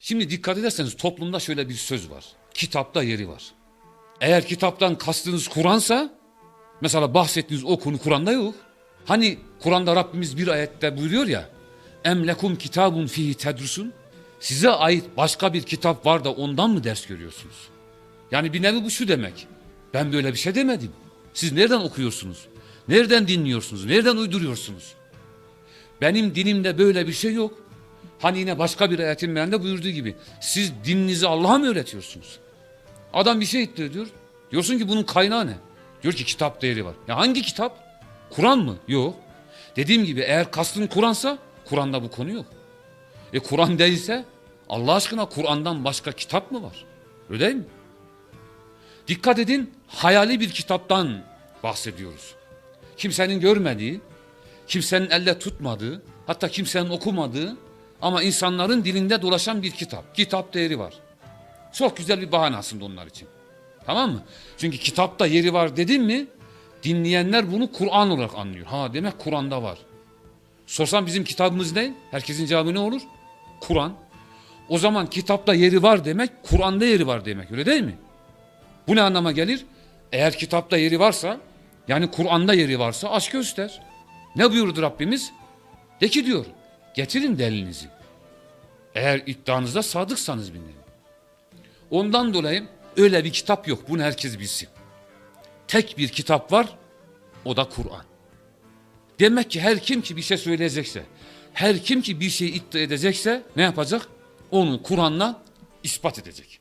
Şimdi dikkat ederseniz toplumda şöyle bir söz var. Kitapta yeri var. Eğer kitaptan kastınız Kur'ansa mesela bahsettiğiniz o konu Kur'an'da yok. Hani Kur'an'da Rabbimiz bir ayette buyuruyor ya Emlekum kitabun fihi tedrusun Size ait başka bir kitap var da ondan mı ders görüyorsunuz? Yani bir nevi bu şu demek. Ben böyle bir şey demedim. Siz nereden okuyorsunuz? Nereden dinliyorsunuz? Nereden uyduruyorsunuz? Benim dinimde böyle bir şey yok. Hani yine başka bir ayetin mealinde buyurduğu gibi siz dininizi Allah'a mı öğretiyorsunuz? Adam bir şey iddia ediyor. Diyorsun ki bunun kaynağı ne? Diyor ki kitap değeri var. Ya hangi kitap? Kur'an mı? Yok. Dediğim gibi eğer kastın Kur'ansa Kur'an'da bu konu yok. E Kur'an değilse Allah aşkına Kur'an'dan başka kitap mı var? Öyle değil mi? Dikkat edin hayali bir kitaptan bahsediyoruz. Kimsenin görmediği, kimsenin elle tutmadığı, hatta kimsenin okumadığı ama insanların dilinde dolaşan bir kitap. Kitap değeri var. Çok güzel bir bahane aslında onlar için. Tamam mı? Çünkü kitapta yeri var dedim mi dinleyenler bunu Kur'an olarak anlıyor. Ha demek Kur'an'da var. Sorsam bizim kitabımız ne? Herkesin cevabı ne olur? Kur'an. O zaman kitapta yeri var demek Kur'an'da yeri var demek öyle değil mi? Bu ne anlama gelir? Eğer kitapta yeri varsa yani Kur'an'da yeri varsa aç göster. Ne buyurdu Rabbimiz? De ki diyor getirin delilinizi. Eğer iddianızda sadıksanız bilin. Ondan dolayı öyle bir kitap yok. Bunu herkes bilsin. Tek bir kitap var. O da Kur'an. Demek ki her kim ki bir şey söyleyecekse, her kim ki bir şey iddia edecekse ne yapacak? Onu Kur'an'la ispat edecek.